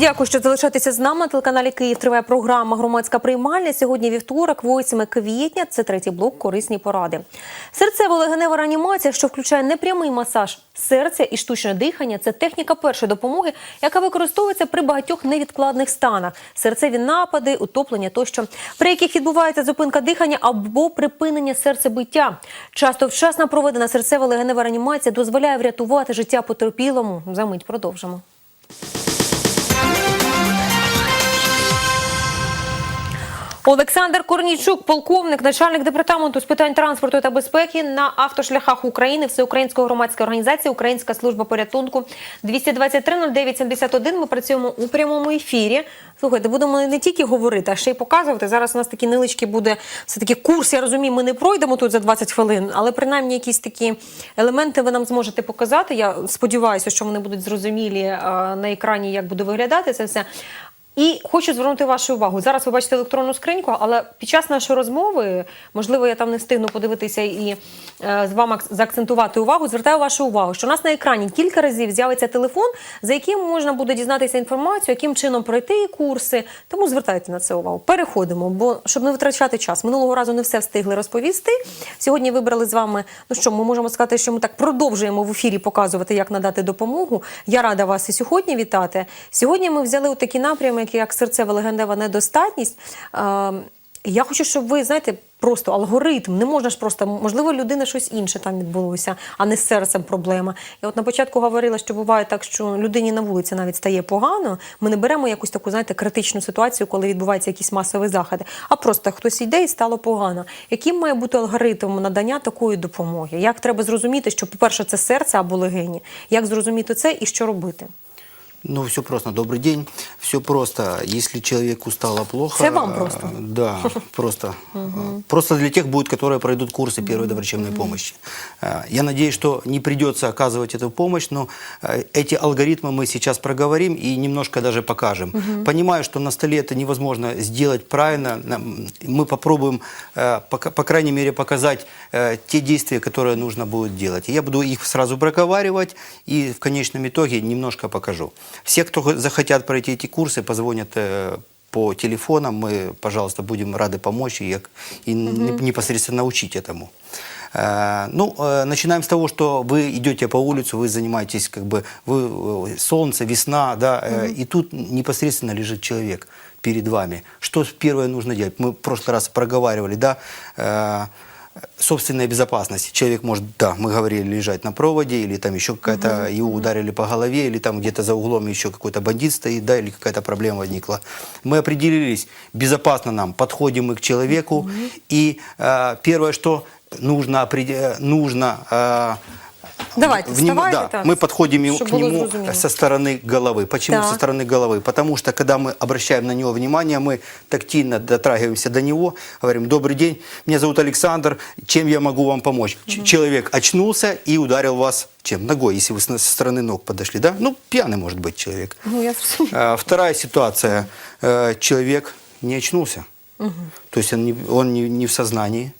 Дякую, що залишаєтеся з нами. На телеканалі Київ триває програма Громадська приймальня. Сьогодні вівторок, 8 квітня. Це третій блок корисні поради. Серцево-легенева реанімація, що включає непрямий масаж серця і штучне дихання. Це техніка першої допомоги, яка використовується при багатьох невідкладних станах: серцеві напади, утоплення тощо, при яких відбувається зупинка дихання або припинення серцебиття. Часто вчасно проведена серцево-легенева реанімація дозволяє врятувати життя потерпілому. Замить продовжимо. Олександр Корнійчук, полковник, начальник департаменту з питань транспорту та безпеки на автошляхах України Всеукраїнської громадської організації Українська служба порятунку 223-09-71. Ми працюємо у прямому ефірі. Слухайте, будемо не тільки говорити, а ще й показувати. Зараз у нас такі невеличкі буде все таки курс. Я розумію, ми не пройдемо тут за 20 хвилин, але принаймні якісь такі елементи ви нам зможете показати. Я сподіваюся, що вони будуть зрозумілі на екрані, як буде виглядати це все. І хочу звернути вашу увагу. Зараз ви бачите електронну скриньку, але під час нашої розмови, можливо, я там не встигну подивитися і е, з вами заакцентувати увагу. Звертаю вашу увагу, що у нас на екрані кілька разів з'явиться телефон, за яким можна буде дізнатися інформацію, яким чином пройти курси. Тому звертайте на це увагу. Переходимо, бо щоб не витрачати час. Минулого разу не все встигли розповісти. Сьогодні вибрали з вами. Ну що, ми можемо сказати, що ми так продовжуємо в ефірі показувати, як надати допомогу. Я рада вас і сьогодні вітати. Сьогодні ми взяли такі напрями, як серцева легендева недостатність. Е, Я хочу, щоб ви знаєте, просто алгоритм. Не можна ж просто, можливо, людина щось інше там відбулося, а не з серцем проблема. Я от на початку говорила, що буває так, що людині на вулиці навіть стає погано. Ми не беремо якусь таку, знаєте, критичну ситуацію, коли відбуваються якісь масові заходи, а просто хтось йде і стало погано. Яким має бути алгоритм надання такої допомоги? Як треба зрозуміти, що, по-перше, це серце або легені? Як зрозуміти це і що робити? Ну, все просто. Добрый день. Все просто. Если человеку стало плохо... Це вам э, просто? Да, просто. Просто для тех будет, которые пройдут курсы первой доврачебной помощи. Э, Я надеюсь, что не придется оказывать эту помощь, но э, эти алгоритмы мы сейчас проговорим и немножко даже покажем. Понимаю, что на столе это невозможно сделать правильно. Мы попробуем, по, крайней мере, показать те действия, которые нужно будет делать. Я буду их сразу проговаривать и в конечном итоге немножко покажу. Все, кто хо- захотят пройти эти курсы, позвонят э, по телефонам, мы, пожалуйста, будем рады помочь и, и не- непосредственно учить этому. Э, Ну, э, начинаем с того, что вы идете по улице, вы занимаетесь, как бы, вы, солнце, весна, да, э, и тут непосредственно лежит человек перед вами. Что первое нужно делать? Мы в прошлый раз проговаривали, да, собственная безопасность. Человек может, да, мы говорили, лежать на проводе, или там еще какая-то, его ударили по голове, или там где-то за углом еще какой-то бандит стоит, да, или какая-то проблема возникла. Мы определились, безопасно нам, подходим мы к человеку, и э, первое, что нужно, нужно э, Давайте, вставайте да, так, мы подходим к нему зрозуміло. со стороны головы. Почему Так. со стороны головы? Потому что, когда мы обращаем на него внимание, мы тактильно дотрагиваемся до него, говорим, добрый день, меня зовут Александр, чем я могу вам помочь? Ч- Человек очнулся и ударил вас чем? Ногой, если вы со стороны ног подошли, да? Ну, пьяный может быть человек. Ну, я А, Вторая ситуация. Э, Человек не очнулся. То есть он не, он не, не в сознании.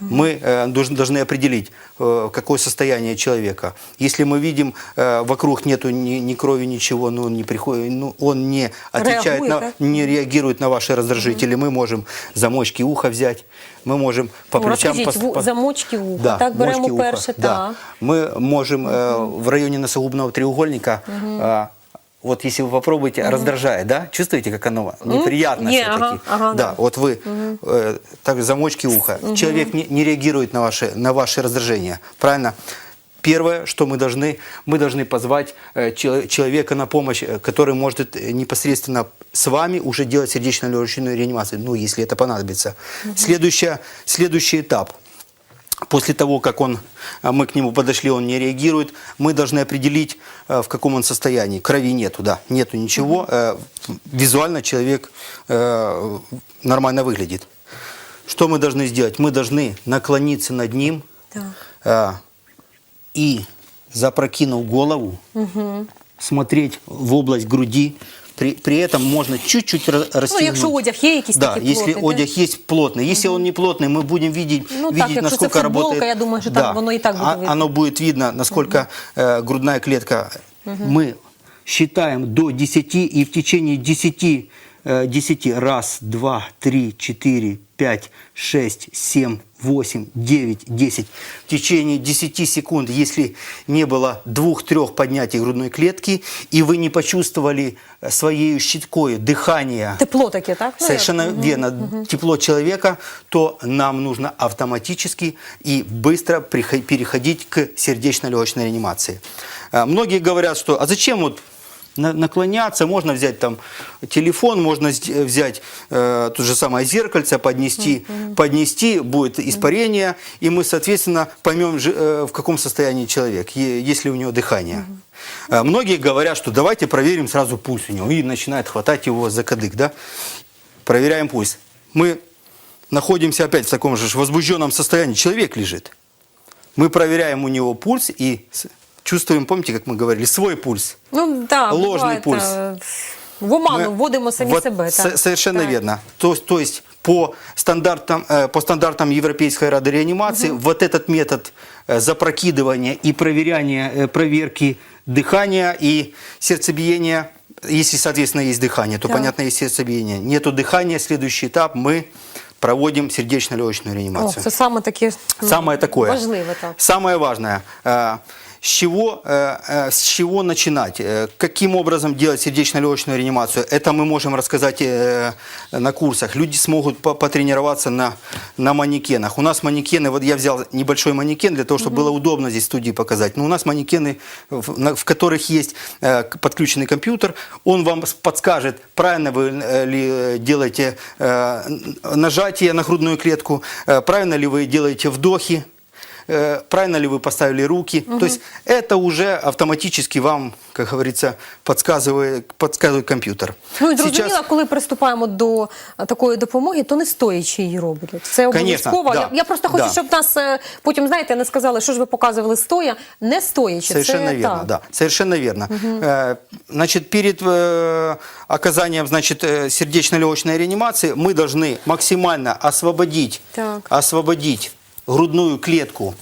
Мы э, должны, определить, э, какое состояние человека. Если мы видим, э, вокруг нету ни, ни крови, ничего, но он не приходит, ну, он не отвечает, Реагует, на, да? не реагирует на ваши раздражители, мы можем замочки уха взять, мы можем по Ну, плечам... ву- по- замочки вуха. да, Так, беремо мочки уха, перше, да. так. Мы можем э, в районе носогубного треугольника, э, вот если вы попробуете, раздражает, да? Чувствуете, как оно неприятно Не, все-таки? ага, ага, да, да. вот вы э, так замочки уха. Человек не, не реагирует на ваши, на ваши раздражения, правильно? Первое, что мы должны, мы должны позвать э, чело- человека на помощь, э, который может э, непосредственно с вами уже делать сердечно-легочную реанимацию, ну, если это понадобится. Следующее, следующий этап – После того, как он, а, мы к нему подошли, он не реагирует, мы должны определить, э, в каком он состоянии. Крови нету, да, нету ничего. Э, Визуально человек э, нормально выглядит. Что мы должны сделать? Мы должны наклониться над ним э, и, запрокинув голову, смотреть в область груди. При, при этом можно чуть-чуть ра- Ну, якщо одяг є якийсь Да, если плотний, одяг есть плотный. Если он не плотный, мы будем видеть, Ну, так, видеть якщо насколько це футболка, работает. я думаю, що так воно і так буде видно. Оно будет видно, насколько э, грудная клетка. Мы считаем до 10 и в течение 10, э, 10 раз, два, три, четыре, пять, шесть, семь, восемь, девять, десять. В течение 10 секунд, если не было двух-трех поднятий грудной клетки, и вы не почувствовали э, своей щиткой дыхание, Тепло таке, так? Совершенно верно. Тепло человека, то нам нужно автоматически и быстро переходить к сердечно-легочной реанимации. А, Многие говорят, что а зачем вот наклоняться, можно взять там телефон, можно взять э, то же самое зеркальце, поднести, поднести, будет испарение, и мы, соответственно, поймем, э, в каком состоянии человек, есть ли у него дыхание. Э, Многие говорят, что давайте проверим сразу пульс у него, и начинает хватать его за кадык, да? Проверяем пульс. Мы находимся опять в таком же возбужденном состоянии, человек лежит. Мы проверяем у него пульс и чувствуем, помните, как мы говорили, свой пульс. Ну, да, Ложний буває, пульс. та, В оману Мы- вводимо самі вот себе. так. Совершенно Так. верно. То, то есть по стандартам, э, по стандартам Европейской Рады реанимации вот этот метод э, запрокидывания и проверяния, э, проверки дыхания и сердцебиения, если, соответственно, есть дыхание, то, Так. понятно, есть сердцебиение. Нету дыхания, следующий этап мы проводим сердечно-легочную О, реанимацию. це саме таке Самое такое. важливе, так. Самое важное. С чего, э, э, с чего начинать? Э, Каким образом делать сердечно-легочную реанимацию? Это мы можем рассказать на курсах. Люди смогут по- потренироваться на, на манекенах. У нас манекены, вот я взял небольшой манекен для того, чтобы было удобно здесь в студии показать. Но у нас манекены, в, в которых есть подключенный компьютер. Он вам подскажет, правильно вы ли делаете нажатие на грудную клетку, правильно ли вы делаете вдохи э, правильно ли вы поставили руки. То есть это уже автоматически вам, как говорится, подсказывает, подсказывает компьютер. Ну і зрозуміло, коли приступаємо до е, такої допомоги, то не стоячи її роблять. Це Конечно, обов'язково. да, Я, я просто хочу, да. щоб нас е, потім, знаєте, не сказали, що ж ви показували стоя, не стоячи. Совершенно Це, верно, так. да, совершенно верно. Э, Значит, перед э, оказанием, значит, э, сердечно-легочной реанимации мы должны максимально освободить, Так. освободить грудную клетку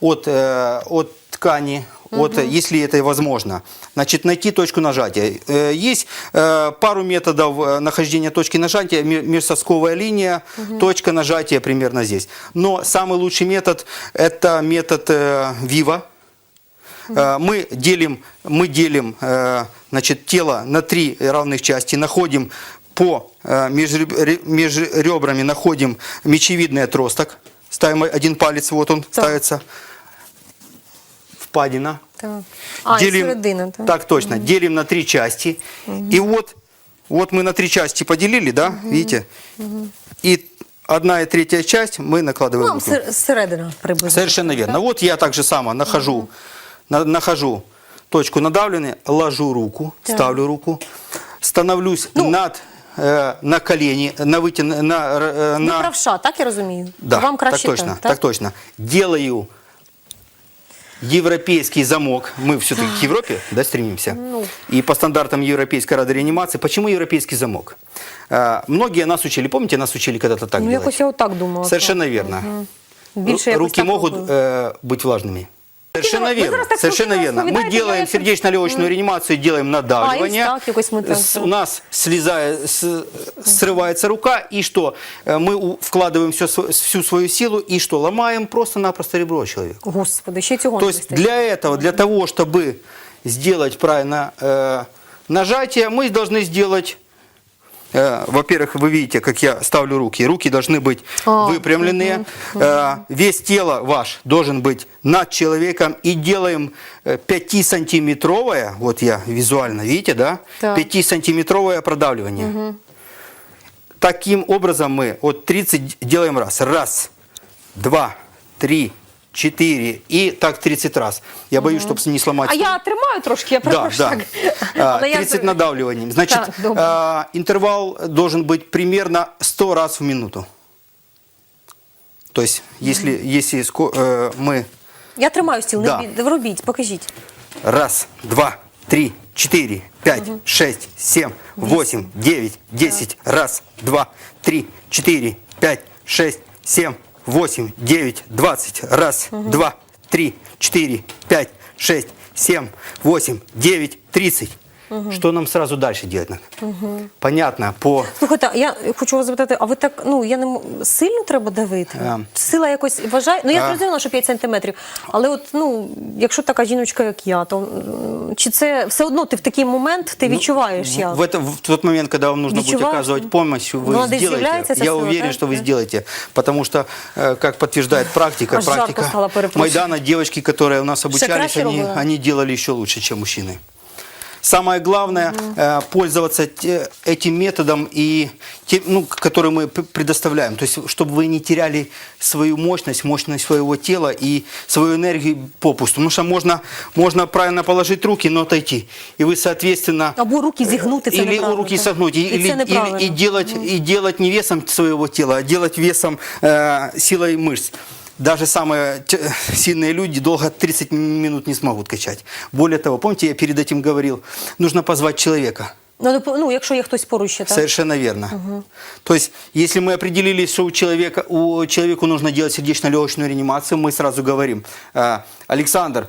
от, э, от ткани, от, э, если это возможно. Значит, найти точку нажатия. Э, Есть пару методов нахождения точки нажатия. Ме- Межсосковая линия, точка нажатия примерно здесь. Но самый лучший метод – это метод. Э, Мы делим, мы делим значит, тело на три равных части, находим по э, между, ре- между ребрами находим мечевидный отросток, ставим один палец, вот он ставится, впадина. Так. А, і середина, так. так точно, делим на три части. И вот, вот мы на три части поделили, да, видите? И одна и третья часть мы накладываем. Ну, середина приблизно. Совершенно верно. Вот я так же само нахожу, на- нахожу точку надавливания, ложу руку, Так. ставлю руку, становлюсь Ну. над, на колени, на вытян, на, э, Ви на правша, так я розумію? да, Вам краще так точно, так? так точно. Делаю европейский замок. Мы все-таки к Европе да, стремимся. Ну. И по стандартам Европейской рады реанимации. Почему европейский замок? А, многие нас учили, помните, нас учили когда-то так Ну, делать? якось я отак думала. Совершенно верно. Більше якось Руки так могут э, быть влажными. Совершенно ви верно. зараз так Совершенно спокійно верно. Мы розповідаєте, делаем знаєте, сердечно-легочную реанимацию, делаем надавливание. А, и так, якось ми так, С- так. У нас слезает, с- срывается рука, и что? Э, Мы у- вкладываем всю, св- всю свою силу, и что? Ломаем просто-напросто ребро человеку. Господи, ще цього То не есть вистачить. для этого, для того, чтобы сделать правильно э, нажатие, мы должны сделать, э, во-первых, вы видите, как я ставлю руки. Руки должны быть А, выпрямленные. Э, весь тело ваш должен быть над человеком. И делаем э, 5-сантиметровое, вот я визуально, видите, да? Так. 5-сантиметровое продавливание. Таким образом мы от 30 делаем раз. Раз, два, три, четыре. И так 30 раз. Я боюсь, чтобы не сломать. А я тримаю трошки, я Да, перепрошую. да. А, Але я- 30 надавливаний. Значит, Так, добре. а, интервал должен быть примерно 100 раз в минуту. То есть, если, если ско- э, мы Я тримаю стіл, Да. не бій- робіть, покажіть. раз, два, три, четыре, пять, шесть, семь, восемь, девять, десять. Раз, два, три, четыре, пять, шесть, семь, 8, 9, 20, 1, 2, 3, 4, 5, 6, 7, 8, 9, 30. Угу. Что нам сразу дальше делать? Угу. Понятно, по Слухайте, а я хочу вас запитати, а ви так, ну я не м- сильно треба давити? Е. Сила якось вважає. Ну я Е. зрозуміла, що 5 сантиметрів. Але от ну, якщо така жіночка, як я, то чи це все одно ти в такий момент ти ну, відчуваєш я? в, этом, в тот момент, когда вам нужно будет оказывать помощь, вы Ну, надо сделаете. Я уверен, да? что вы Да. сделаете, потому что, э, как подтверждает практика, практика. Майдана, девочки, которые у нас обучались, краще они, они делали еще лучше, чем мужчины. Самое главное э, пользоваться этим методом и тем, ну, который мы предоставляем. То есть, чтобы вы не теряли свою мощность, мощность своего тела и свою энергию попусту. Потому что можно, можно правильно положить руки, но отойти. И вы, соответственно, Або руки зігнути це или неправильно, руки согнуть, и- или, или- и делать, и делать не весом своего тела, а делать весом э, силой мышц. Даже самые сильные люди долго 30 минут не смогут качать. Более того, помните, я перед этим говорил, нужно позвать человека. Ну, ну, якщо є хтось поруч ще, так? Совершенно верно. То есть, если мы определили, что у человека, у человеку нужно делать сердечно-легочную реанимацию, мы сразу говорим, «А, Александр,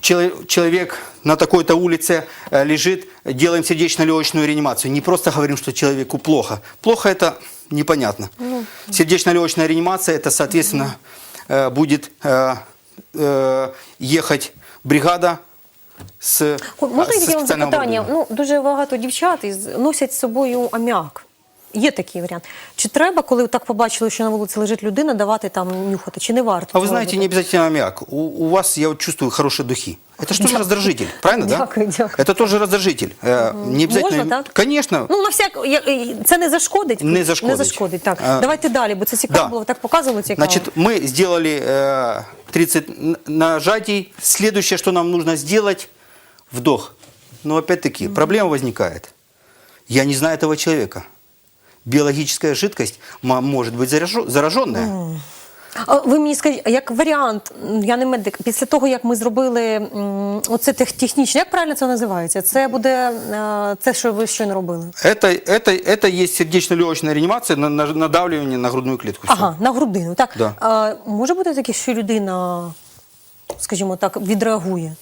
человек на такой-то улице э, лежит, делаем сердечно-легочную реанимацию. Не просто говорим, что человеку плохо. Плохо это непонятно. Сердечно-легочная реанимация, это, соответственно, э, будет э, э, ехать бригада с, Можна со таке вам специальным запитання? оборудованием. Ну, дуже багато дівчат із- носять з собою аміак. Є такий варіант. Чи треба, коли так побачили, що на вулиці лежить людина, давати там нюхати? Чи не варто? А вы цього знаете, не робити? обязательно аммиак. У, у вас, я вот чувствую, хорошие духи. Это что же раздражитель, правильно, да? Дякую, дякую. Это тоже раздражитель. Э, Не обязательно... Можна, так? Конечно. Ну, на всяк, я- е, це не зашкодить? Не зашкодить. Не зашкодить, так. А, Давайте далі, бо це цікаво да. було, так показували цікаво. Значит, мы сделали э, 30 н- нажатий. Следующее, что нам нужно сделать, вдох. Но опять-таки, проблема возникает. Я не знаю этого человека. Биологическая жидкость м- может быть заражо- зараженная. А ви мені скажіть, а як варіант, м, я не медик, після того, як ми зробили м, оце тех, технічне, як правильно це називається? Це буде е, це, що ви щойно робили? Это, это, это есть сердечно-легочная реанимация, на, на- надавливание на грудную клетку. Всё. Ага, на грудину. Так. Да. А, може бути таке, що людина, скажімо так, відреагує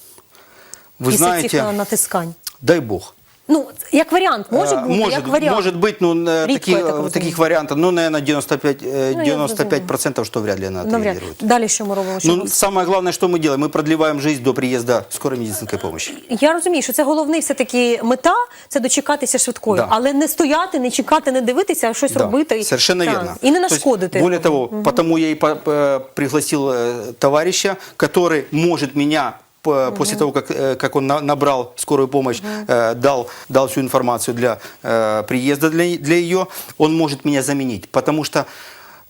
Вы після знаете, цих е, натискань? дай бог. Ну, як варіант, може Э, бути, может, як варіант. может быть, ну, э, Редко, таких, я так э, разумею. таких вариантов, ну, наверное, 95, э, Ну, я 95% что вряд ли она Навряд. отреагирует. Далі що ми робимо? Що Ну, самое главное, что мы делаем, мы продлеваем жизнь до приезда скорой медицинской помощи. Я розумію, що це головний все-таки мета це дочекатися швидкої, Да. але не стояти, не чекати, не дивитися, а щось Да, робити. Совершенно Так. верно. І не То есть, нашкодити. более того, потому я и по- э, пригласил э, товарища, который может меня по- после того, как, э, как он на- набрал скорую помощь, э, дал, дал всю информацию для э, приезда для, для ее, он может меня заменить. Потому что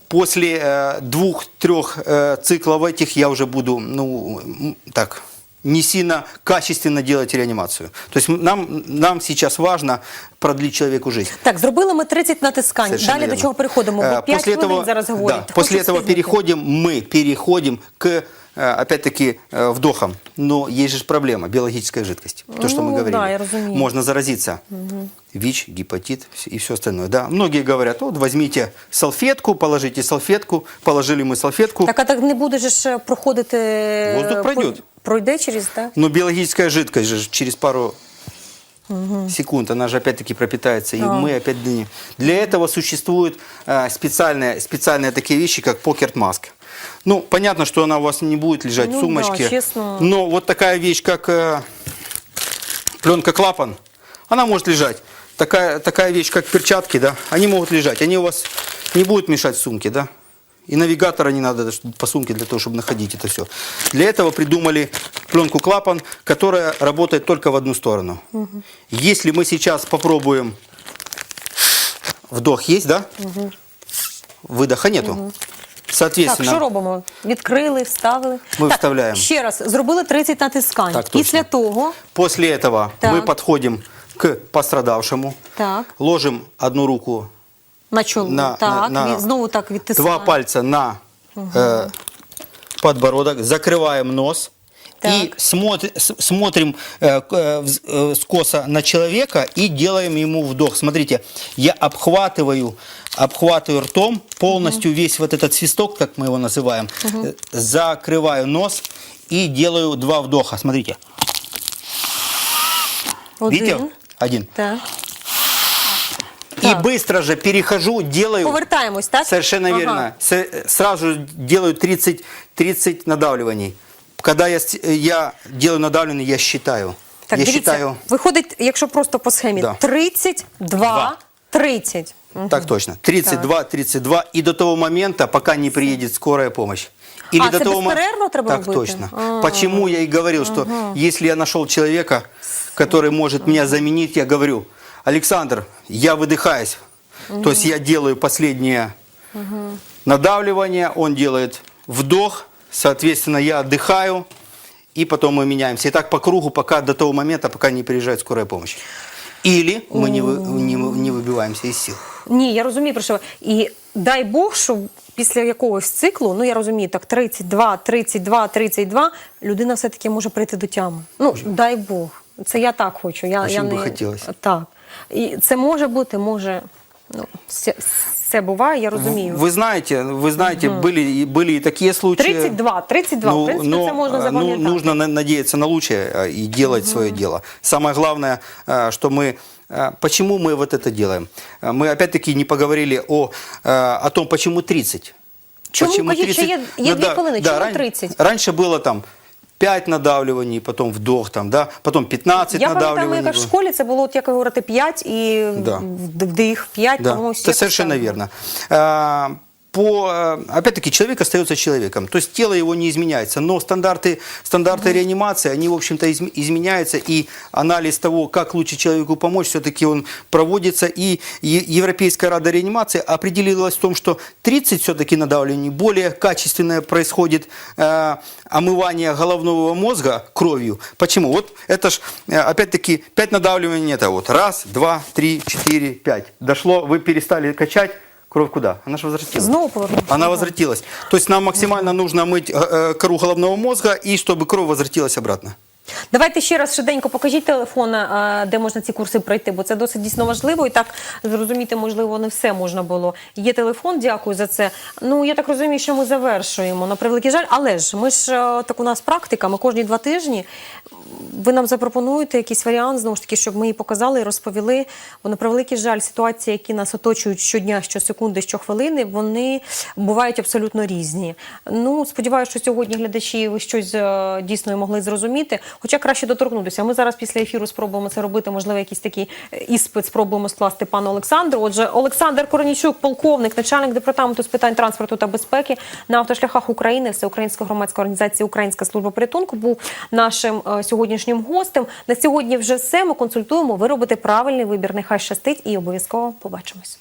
после двух-трех циклов этих я уже буду, ну, так, не сильно качественно делать реанимацию. То есть нам, нам сейчас важно продлить человеку жизнь. Так, зробили ми 30 натискань. Совершенно Далі до верно. чого переходимо? Э, Бо 5 хвилин зараз говорять. да, после этого переходим, мы переходим к, опять-таки, э, вдохам. Но есть же проблема, биологическая жидкость. То, что Ну, мы говорили. да, я разумею. Можно заразиться. ВИЧ, гепатит и все остальное. Да, многие говорят, вот возьмите салфетку, положите салфетку, положили мы салфетку. Так, а так не буде же ж проходити... Воздух е, пройде. по- Пройде через, так? Но биологическая жидкость же через пару секунд, она же опять-таки пропитается, и мы опять для нее. Для этого существуют э, специальные, специальные такие вещи, как покерт маск. Ну, понятно, что она у вас не будет лежать Ну в сумочке. да, честно. Но вот такая вещь, как э, пленка клапан, она может лежать. Такая, такая вещь, как перчатки, да, они могут лежать. Они у вас не будут мешать сумке, да. И навигатора не надо по сумке для того, чтобы находить это все. Для этого придумали пленку клапан, которая работает только в одну сторону. Если мы сейчас попробуем... Вдох есть, да? Выдоха нету. Так, Соответственно, що робимо? Відкрили, вставили. Ми так, вставляємо. Ще раз, зробили 30 натискань. Так, точно. Після того, после этого Так. мы подходим к пострадавшему, так, ложим одну руку на чоло. на, так, на- на від- знову так відтискаємо. два пальца на э, подбородок, закрываем нос так. и смотри- смотрим э, э, э, скоса на человека и делаем ему вдох. Смотрите, я обхватываю, обхватываю ртом полностью весь вот этот свисток, как мы его называем, э, закрываю нос и делаю два вдоха. Смотрите. Один. Видите? Один. Так. И Так. быстро же перехожу, делаю... Повертаємось, так? Совершенно Ага. верно. С- Сразу же делаю 30, 30 надавливаний. Когда я, с- я делаю надавливание, я считаю. Так, я дивіться, считаю... виходить, якщо просто по схемі, Да. 32, Два. 30. Так точно. 32, 32. И до того момента, пока не приедет скорая помощь. Или А, до того мо- безперервно треба Так робити? точно. А. Почему я и говорил, что если я нашел человека, который может меня заменить, я говорю, Александр, я выдыхаюсь. То есть я делаю последнее надавливание, он делает вдох, соответственно, я отдыхаю, и потом мы меняемся. И так по кругу, пока до того момента, пока не приезжает скорая помощь. Или мы не, вы- не, не выбиваемся из сил. Ні, я розумію про що. ви. І дай Бог, що після якогось циклу, ну я розумію, так 32, 32, 32, людина все-таки може прийти до тями. Ну, дай Бог. Це я так хочу. Я, Очень я би не... хотілося. Так. І це може бути, може. Ну, все, все буває, я розумію. Вы знаете, вы знаете, были, и- были и такие случаи. 32, 32, в принципі, це можна э, ну, запам'ятати. нужно на- надеяться на лучшее э, и делать свое дело. Самое главное, э, что мы э, Почему мы вот это делаем? Э, Мы опять-таки не поговорили о, э, о том, почему 30. Чому? Кажіть, ще є- є дві хвилини. Чому ран- 30? Раньше было там 5 надавливаний, потом вдох, там, да, потом 15 Я пам'ятаю, надавливаний. як в было. школі це було, от як ви говорите, 5 і Да. вдих 5, Да, по-моєму, это якось совершенно так. По, э, опять-таки, человек остается человеком, то есть тело его не изменяется, но стандарты, стандарты реанимации, они, в общем-то, изм- изменяются, и анализ того, как лучше человеку помочь, все-таки он проводится, и Европейская рада реанимации определилась в том, что 30 все-таки надавливаний, более качественное происходит э, омывание головного мозга кровью. Почему? Вот это ж, э, опять-таки, 5 надавливаний, это вот раз, два, три, четыре, пять. Дошло, вы перестали качать, кровь куда? Она же возвратилась. Знову повернулася. Она возвратилась. То есть нам максимально нужно мыть э, э, кору головного мозга, и чтобы кровь возвратилась обратно. Давайте ще раз швиденько покажіть телефон, е, де можна ці курси пройти, бо це досить дійсно важливо. І так зрозуміти, можливо, не все можна було. Є телефон, дякую за це. Ну я так розумію, що ми завершуємо на превеликий жаль. Але ж ми ж е, так у нас практика. Ми кожні два тижні. Ви нам запропонуєте якийсь варіант, знову ж таки, щоб ми її показали і розповіли. Бо на превеликий жаль, ситуації, які нас оточують щодня, щосекунди, щохвилини, вони бувають абсолютно різні. Ну, сподіваюся, що сьогодні глядачі ви щось е, дійсно могли зрозуміти. Хоча краще доторкнутися. Ми зараз після ефіру спробуємо це робити. Можливо, якийсь такий е, іспит спробуємо скласти пану Олександру. Отже, Олександр Коронічук, полковник, начальник департаменту з питань транспорту та безпеки на автошляхах України, Всеукраїнська громадська організація Українська служба порятунку був нашим е, сьогоднішнім гостем. На сьогодні вже все. Ми консультуємо. Ви робите правильний вибір. Нехай щастить і обов'язково побачимось.